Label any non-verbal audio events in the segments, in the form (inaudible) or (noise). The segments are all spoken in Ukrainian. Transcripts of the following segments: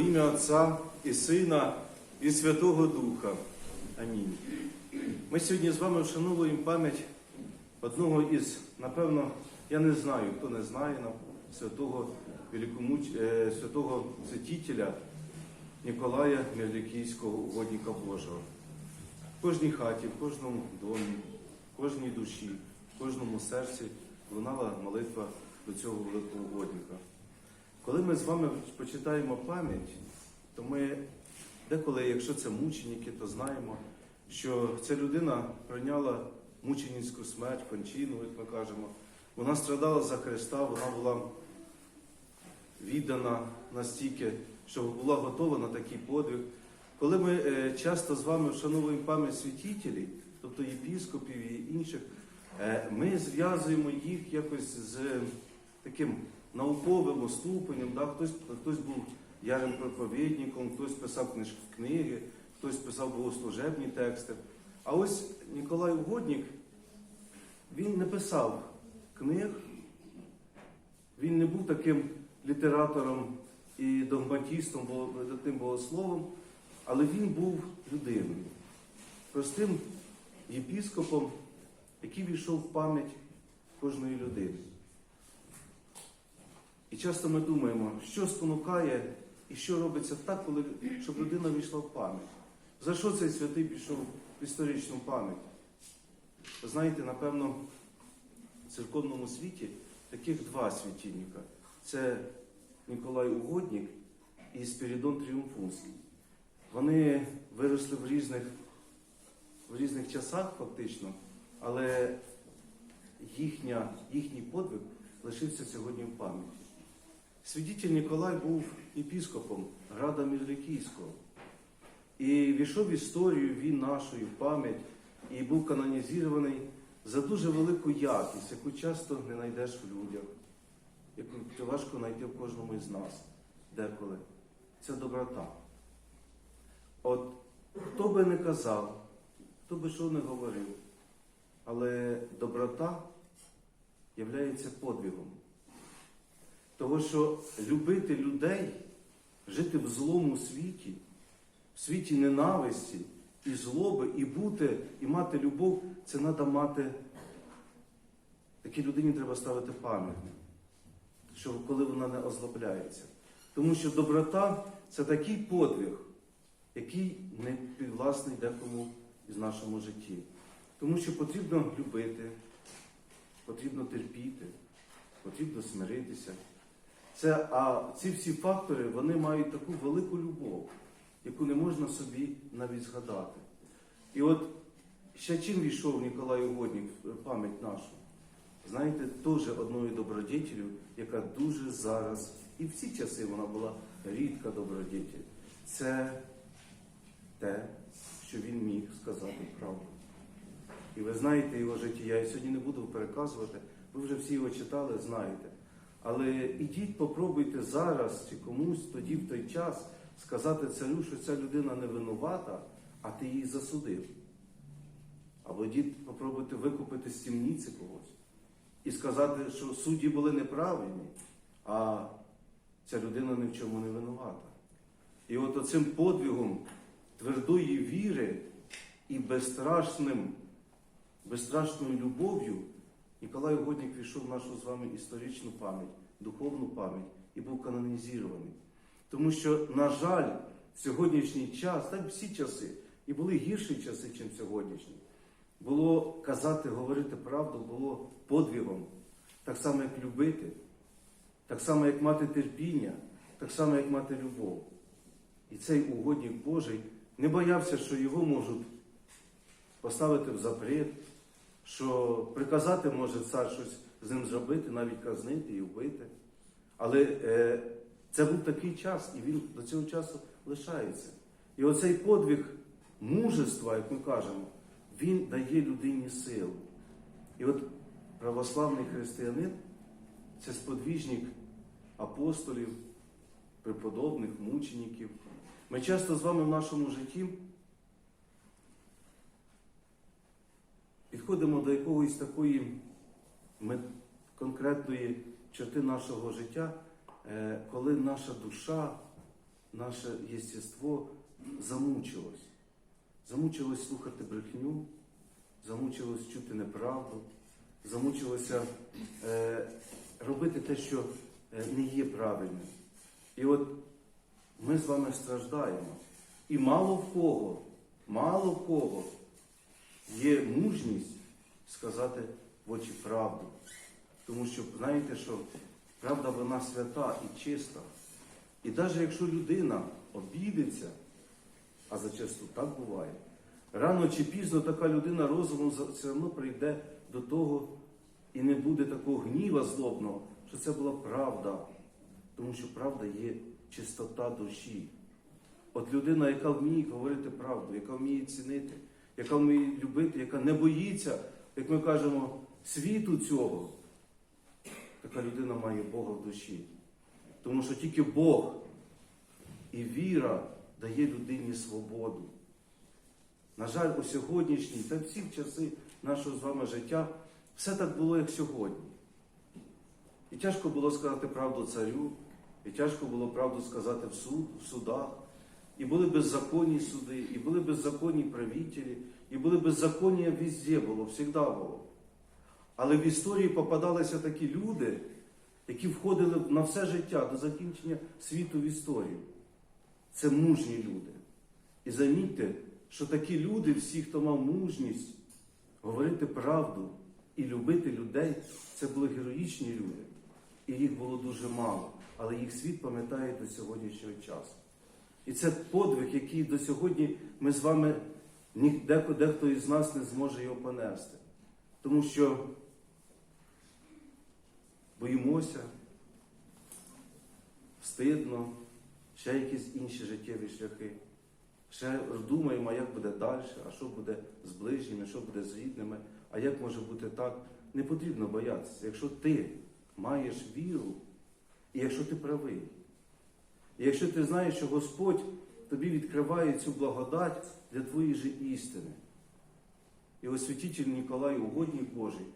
Во ім'я Отця і Сина, і Святого Духа. Амінь. Ми сьогодні з вами вшановуємо пам'ять одного із, напевно, я не знаю, хто не знає святого великомуч... е, святого святителя Ніколая Мерлікійського, угодника Божого. В кожній хаті, в кожному домі, в кожній душі, в кожному серці лунала молитва до цього великого угодника. Коли ми з вами почитаємо пам'ять, то ми деколи, якщо це мученики, то знаємо, що ця людина прийняла мученицьку смерть, кончину, як ми кажемо. Вона страдала за Христа, вона була віддана настільки, що була готова на такий подвиг. Коли ми е, часто з вами вшановуємо пам'ять святителів, тобто єпіскопів і інших, е, ми зв'язуємо їх якось з таким науковим ступенем. Да? Хтось, хтось був ярим проповідником, хтось писав книж, книги, хтось писав богослужебні тексти. А ось Ніколай Угодник, він не писав книг, він не був таким літератором і догматістом, видатним богословом, але він був людиною, простим єпіскопом, який війшов в пам'ять кожної людини. І часто ми думаємо, що спонукає і що робиться так, коли, щоб людина війшла в пам'ять. За що цей святий пішов в історичну пам'ять? Ви знаєте, напевно, в церковному світі таких два світильника. Це Ніколай Угодник і Спірідон Тріумфунський. Вони виросли в різних, в різних часах, фактично, але їхня, їхній подвиг лишився сьогодні в пам'яті. Свідітель Ніколай був епіскопом Града Мірлікійського. І війшов в історію він нашою пам'ять і був канонізований за дуже велику якість, яку часто не знайдеш в людях, яку важко знайти в кожному із нас деколи. Це доброта. От хто би не казав, хто би що не говорив, але доброта являється подвигом. Того, що любити людей, жити в злому світі, в світі ненависті і злоби, і бути, і мати любов, це треба мати. Такій людині треба ставити пам'ятник, що коли вона не озлобляється. Тому що доброта це такий подвиг, який не підвласний декому із нашому житті. Тому що потрібно любити, потрібно терпіти, потрібно смиритися. Це, А ці всі фактори вони мають таку велику любов, яку не можна собі навіть згадати. І от ще чим війшов Ніколай Угодник в пам'ять нашу? Знаєте, теж одною добродітелю, яка дуже зараз, і в ці часи вона була рідка добродітель. Це те, що він міг сказати правду. І ви знаєте його життя. Я сьогодні не буду переказувати, ви вже всі його читали, знаєте. Але ідіть, попробуйте зараз чи комусь тоді в той час сказати царю, що ця людина не винувата, а ти її засудив. Або йдіть, попробуйте викупити з тімниці когось і сказати, що судді були неправильні, а ця людина ні в чому не винувата. І от оцим подвигом твердої віри і безстрашним, безстрашною любов'ю Ніколай Угодник війшов в нашу з вами історичну пам'ять, духовну пам'ять і був канонізований. Тому що, на жаль, в сьогоднішній час, так всі часи, і були гірші часи, ніж сьогоднішні, було казати, говорити правду, було подвигом, так само, як любити, так само, як мати терпіння, так само, як мати любов. І цей угодник Божий не боявся, що його можуть поставити в запрет, що приказати може цар щось з ним зробити, навіть казнити і вбити. Але е, це був такий час, і він до цього часу лишається. І оцей подвиг мужества, як ми кажемо, він дає людині силу. І от православний християнин це сподвіжник апостолів, преподобних, мучеників. Ми часто з вами в нашому житті підходимо до якоїсь такої конкретної черти нашого життя, е, коли наша душа наше єстество замучилось. Замучилось слухати брехню, замучилось чути неправду, замучилося е, робити те, що е, не є правильним. І от ми з вами страждаємо. І мало в кого, мало в кого є мужність сказати в очі правду. Тому що, знаєте, що правда вона свята і чиста. І навіть якщо людина обідеться, а зачасту так буває, рано чи пізно така людина розумом все одно прийде до того і не буде такого гніва злобного, що це була правда. Тому що правда є чистота душі. От людина, яка вміє говорити правду, яка вміє цінити, яка вміє любити, яка не боїться, як ми кажемо, світу цього, така людина має Бога в душі. Тому що тільки Бог і віра дає людині свободу. На жаль, у сьогоднішній та всі часи нашого з вами життя все так було, як сьогодні. І тяжко було сказати правду царю, і тяжко було правду сказати в суд, в судах. І були беззаконні суди, і були беззаконні правителі, і були беззаконня везде було, завжди було. Але в історії попадалися такі люди, які входили на все життя до закінчення світу в історію. Це мужні люди. І замітьте, що такі люди, всі, хто мав мужність говорити правду і любити людей, це були героїчні люди. І їх було дуже мало, але їх світ пам'ятає до сьогоднішнього часу. І це подвиг, який до сьогодні ми з вами дехто, дехто із нас не зможе його понести. Тому що боїмося, стидно, ще якісь інші життєві шляхи. Ще думаємо, як буде далі, а що буде з ближніми, що буде з рідними, а як може бути так. Не потрібно боятися. Якщо ти маєш віру, і якщо ти правий, і якщо ти знаєш, що Господь тобі відкриває цю благодать для твоєї же істини. І освятитель Ніколай, угодник Божий,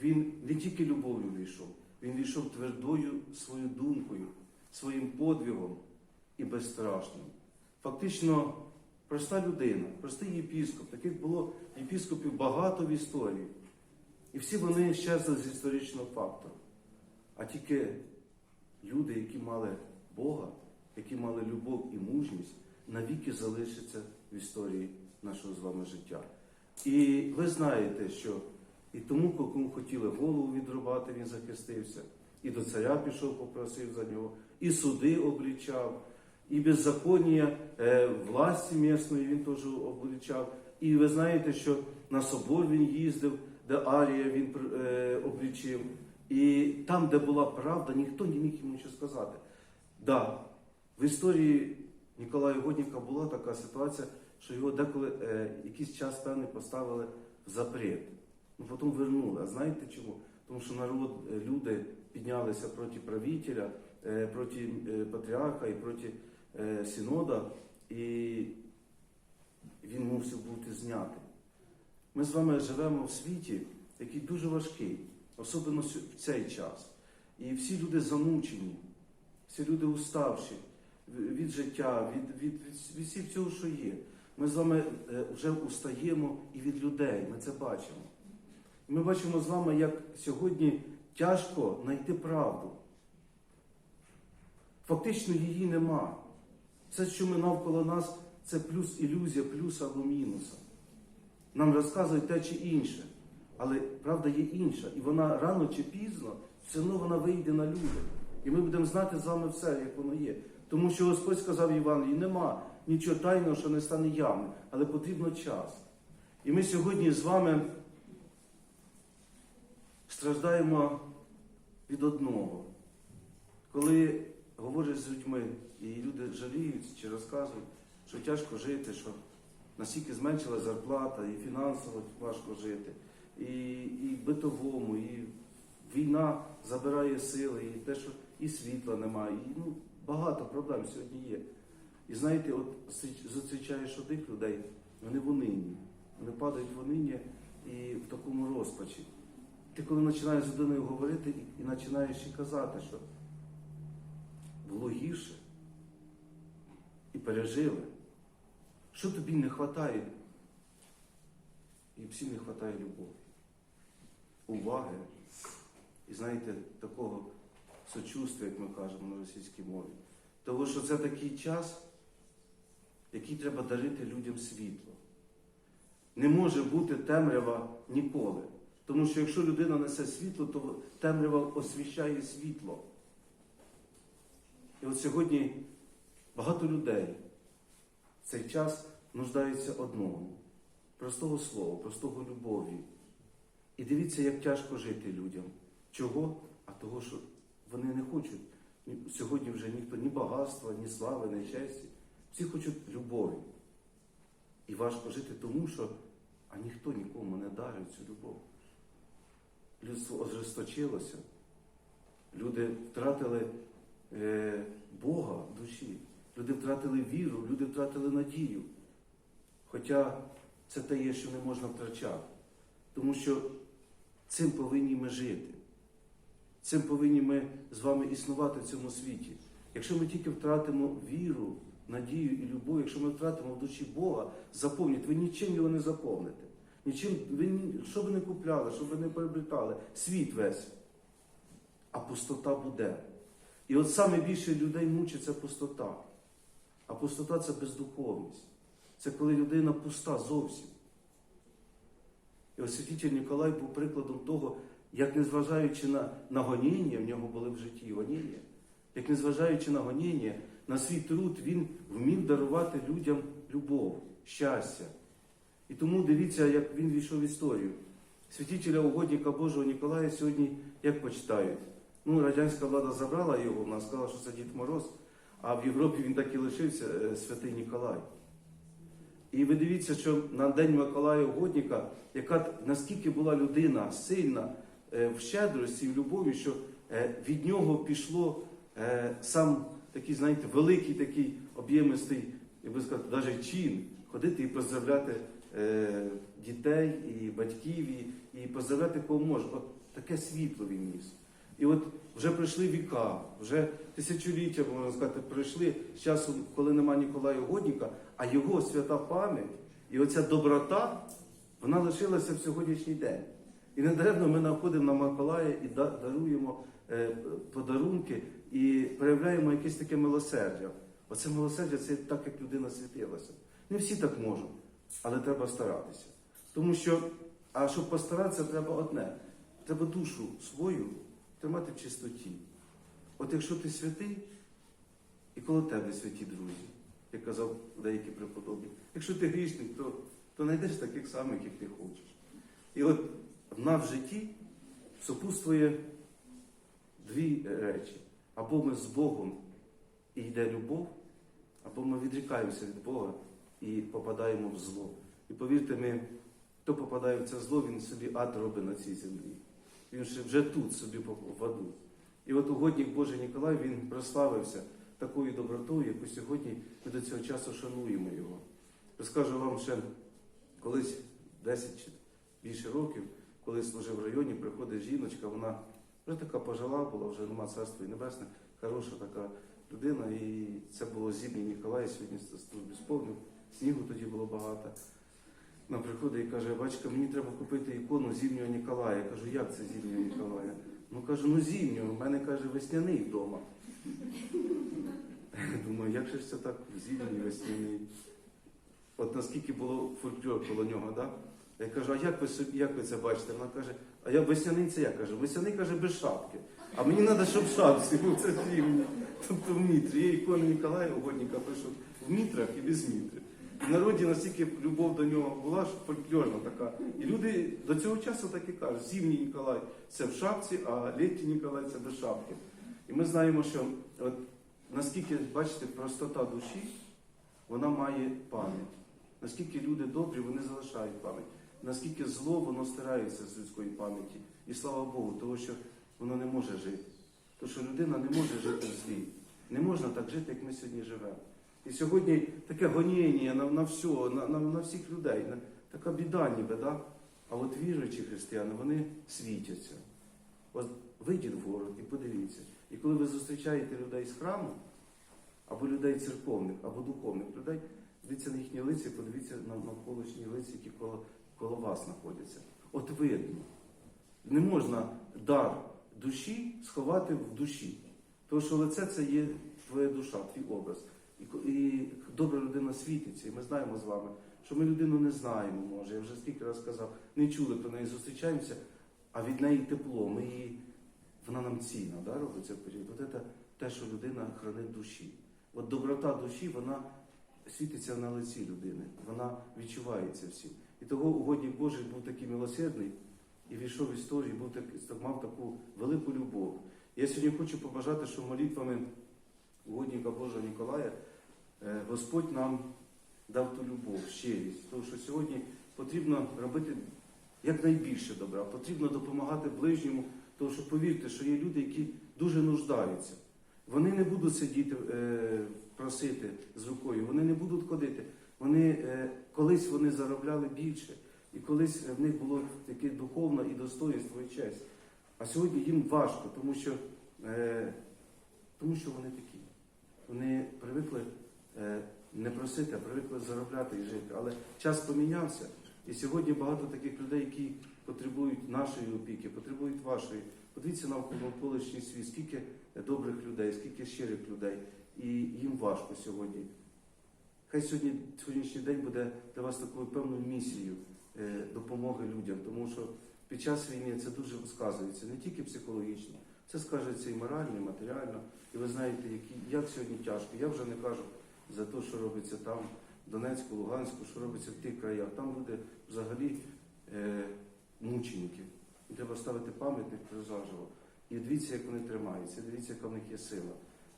він не тільки любов'ю війшов, він війшов твердою своєю думкою, своїм подвигом і безстрашним. Фактично, проста людина, простий єпіскоп, таких було єпіскопів багато в історії. І всі вони щезли з історичного факту. А тільки люди, які мали Бога, які мали любов і мужність, навіки залишаться в історії нашого з вами життя. І ви знаєте, що і тому, кому хотіли голову відрубати, він захистився, і до царя пішов, попросив за нього, і суди облічав, і беззаконня е, власті місної він теж облічав. І ви знаєте, що на собор він їздив, де Арія він е, облічив. І там, де була правда, ніхто не міг йому нічого сказати. Да, в історії Ніколая Годніка була така ситуація, що його деколи е, якийсь час певний поставили в запрет. Ну потім вернули. А знаєте чому? Тому що народ, е, люди піднялися проти правителя, е, проти е, патріарха і проти е, синода, і він мусив бути знятий. Ми з вами живемо в світі, який дуже важкий, особливо в цей час. І всі люди замучені, всі люди уставші від життя, від, від, від, від всіх цього, що є. Ми з вами е, вже устаємо і від людей, ми це бачимо. Ми бачимо з вами, як сьогодні тяжко знайти правду. Фактично її нема. Все, що ми навколо нас, це плюс ілюзія, плюс або мінуса. Нам розказують те чи інше. Але правда є інша. І вона рано чи пізно, все одно вона вийде на люди. І ми будемо знати з вами все, як воно є. Тому що Господь сказав Євангелії, нема нічого тайного, що не стане явним, але потрібно час. І ми сьогодні з вами страждаємо від одного. Коли говориш з людьми, і люди жаліються чи розказують, що тяжко жити, що настільки зменшила зарплата, і фінансово важко жити, і, і битовому, і війна забирає сили, і те, що і світла немає, і ну, багато проблем сьогодні є. І знаєте, от зустріч- зустрічаєш одних людей, вони в унинні, вони падають в униння і в такому розпачі. Ти коли починаєш з людиною говорити і, і починаєш їй казати, що було гірше, пережили. Що тобі не вистачає? І всім не вистачає любові, уваги і, знаєте, такого сочувствия, як ми кажемо на російській мові. Тому що це такий час, який треба дарити людям світло. Не може бути темрява ніколи. Тому що якщо людина несе світло, то темрява освіщає світло. І от сьогодні багато людей в цей час нуждаються одному простого слова, простого любові. І дивіться, як тяжко жити людям. Чого? А того, що вони не хочуть. Сьогодні вже ніхто ні багатства, ні слави, ні честі. Всі хочуть любові. І важко жити тому, що а ніхто нікому не дарить цю любов. Людство ожесточилося. Люди втратили е, Бога в душі. Люди втратили віру, люди втратили надію. Хоча це те є, що не можна втрачати. Тому що цим повинні ми жити. Цим повинні ми з вами існувати в цьому світі. Якщо ми тільки втратимо віру, надію і любов, якщо ми втратимо в душі Бога, заповніть, ви нічим його не заповните. Нічим, ви, що ви не купляли, що ви не приобретали, світ весь. А пустота буде. І от саме більше людей мучить це пустота. А пустота це бездуховність. Це коли людина пуста зовсім. І ось святитель Ніколай був прикладом того, як незважаючи на, на гоніння, в нього були в житті гоніння, як незважаючи на гоніння, на свій труд, він вмів дарувати людям любов, щастя. І тому дивіться, як він війшов в історію. Святителя угодника Божого Ніколая сьогодні як почитають? Ну, радянська влада забрала його, вона сказала, що це Дід Мороз, а в Європі він так і лишився е, святий Ніколай. І ви дивіться, що на День Миколая Угодника, яка наскільки була людина сильна в щедрості в любові, що е, від нього пішло е, сам такий, знаєте, великий такий об'ємистий, я би сказав, навіть чин, ходити і поздравляти е, дітей і батьків, і, і поздравляти кого може. От таке світло він ніс. І от вже пройшли віка, вже тисячоліття, можна сказати, пройшли з часу, коли нема Ніколая Угодника, а його свята пам'ять і оця доброта, вона лишилася в сьогоднішній день. І недаремно ми находимо на Миколая і даруємо е, подарунки і проявляємо якесь таке милосердя. Оце милосердя це так, як людина світилася. Не всі так можуть, але треба старатися. Тому що, а щоб постаратися, треба одне. Треба душу свою тримати в чистоті. От якщо ти святий, і коло тебе святі друзі, як казав деякі преподобні, якщо ти грішник, то, то знайдеш таких самих, як ти хочеш. І от в нас в житті супутствує дві речі. Або ми з Богом і йде любов, або ми відрікаємося від Бога і попадаємо в зло. І повірте ми, хто попадає в це зло, він собі ад робить на цій землі. Він вже тут собі в аду. І от угодник Божий Ніколай він прославився такою добротою, яку сьогодні ми до цього часу шануємо його. Розкажу вам ще колись 10 чи більше років, коли служив в районі, приходить жіночка, вона вже така пожила була, вже нема царства і небесне, хороша така людина. І це було зім'я Ніколая, сьогодні службі сповнив. Снігу тоді було багато. Вона приходить і каже, бачка, мені треба купити ікону зімнього Ніколая. Я кажу, як це зімнього Ніколая? Ну кажу, ну зімнього, в мене каже, весняний вдома. (laughs) Думаю, як же ж це так зімній, весняний? От наскільки було фольклор коло нього, да? Я кажу, а як ви як ви це бачите? Вона каже, а я весняний це я кажу, весняний каже без шапки. А мені треба, щоб шапці, був це зімні. Тобто в мітрі. Є ікона Ніколая угодника пишу в мітрах і без мітри. В народі настільки любов до нього була, що фольклорна така. І люди до цього часу так і кажуть, зимній Ніколай це в шапці, а літній Ніколай це без шапки. І ми знаємо, що от наскільки, бачите, простота душі, вона має пам'ять. Наскільки люди добрі, вони залишають пам'ять. Наскільки зло, воно стирається з людської пам'яті. І слава Богу, тому що воно не може жити. Тому що людина не може жити в злі. Не можна так жити, як ми сьогодні живемо. І сьогодні таке гоніння на, на все, на, на, на всіх людей, на, така біда ніби, да? а от віруючі християни, вони світяться. От вийдіть в город і подивіться. І коли ви зустрічаєте людей з храму, або людей церковних, або духовних людей. Дивіться на їхні лиці, подивіться на навколишні лиці, які коло, коло вас знаходяться. От видно. Не можна дар душі сховати в душі. Тому що лице це є твоя душа, твій образ. І, і добра людина світиться. І ми знаємо з вами, що ми людину не знаємо, може. Я вже скільки разів сказав, не чули про неї, зустрічаємося, а від неї тепло. Ми її, вона нам цінна, да, робиться в період. От це те, що людина хранить душі. От доброта душі, вона світиться на лиці людини, вона відчувається всім. І того угодник Божий був такий милосердний і війшов в історію, був так, мав таку велику любов. Я сьогодні хочу побажати, що молитвами угодника Божого Ніколая е, Господь нам дав ту любов, щирість. Тому що сьогодні потрібно робити якнайбільше добра, потрібно допомагати ближньому, тому що повірте, що є люди, які дуже нуждаються. Вони не будуть сидіти, е, просити з рукою, вони не будуть ходити. Вони, е, колись вони заробляли більше, і колись в них було таке духовне і достоинство і честь. А сьогодні їм важко, тому що, е, тому що вони такі. Вони привикли е, не просити, а привикли заробляти і жити. Але час помінявся, і сьогодні багато таких людей, які потребують нашої опіки, потребують вашої. Подивіться навколо навколишній світ, скільки добрих людей, скільки щирих людей, і їм важко сьогодні. Хай сьогодні, сьогоднішній день буде для вас такою певною місією е, допомоги людям, тому що під час війни це дуже сказується не тільки психологічно, це скажеться і морально, і матеріально. І ви знаєте, які, як сьогодні тяжко. Я вже не кажу за те, що робиться там, в Донецьку, Луганську, що робиться в тих краях. Там люди взагалі е, мученики. Треба ставити пам'ятник заживо. І дивіться, як вони тримаються, дивіться, яка в них є сила.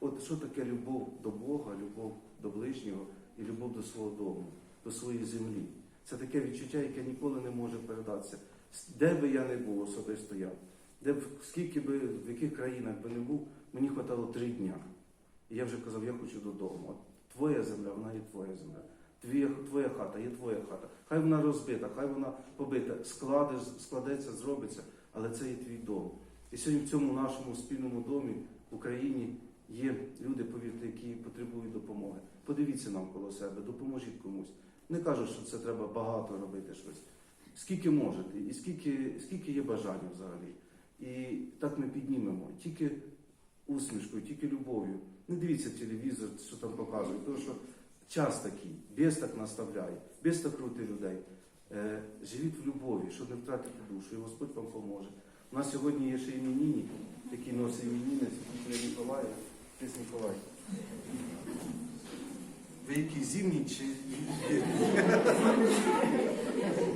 От що таке любов до Бога, любов до ближнього і любов до свого дому, до своєї землі. Це таке відчуття, яке ніколи не може передатися. Де би я не був особисто я, де б скільки би в яких країнах би не був, мені хватало три дня. І я вже казав, я хочу додому. Твоя земля, вона є твоя земля. Твоя, твоя хата є твоя хата. Хай вона розбита, хай вона побита, складеш, складеться, зробиться, але це є твій дом. І сьогодні в цьому нашому спільному домі в Україні є люди, повірте, які потребують допомоги. Подивіться нам коло себе, допоможіть комусь. Не кажу, що це треба багато робити щось. Скільки можете, і скільки, скільки є бажання взагалі. І так ми піднімемо. Тільки усмішкою, тільки любов'ю. Не дивіться телевізор, що там показують, тому що час такий, без так наставляє, без так крути людей. Е, живіть в любові, щоб не втратити душу, і Господь вам поможе. У нас сьогодні є ще іменинник, який носить іменинець, Святителя Ніколая, Тис Ніколай. veio que existe. (laughs)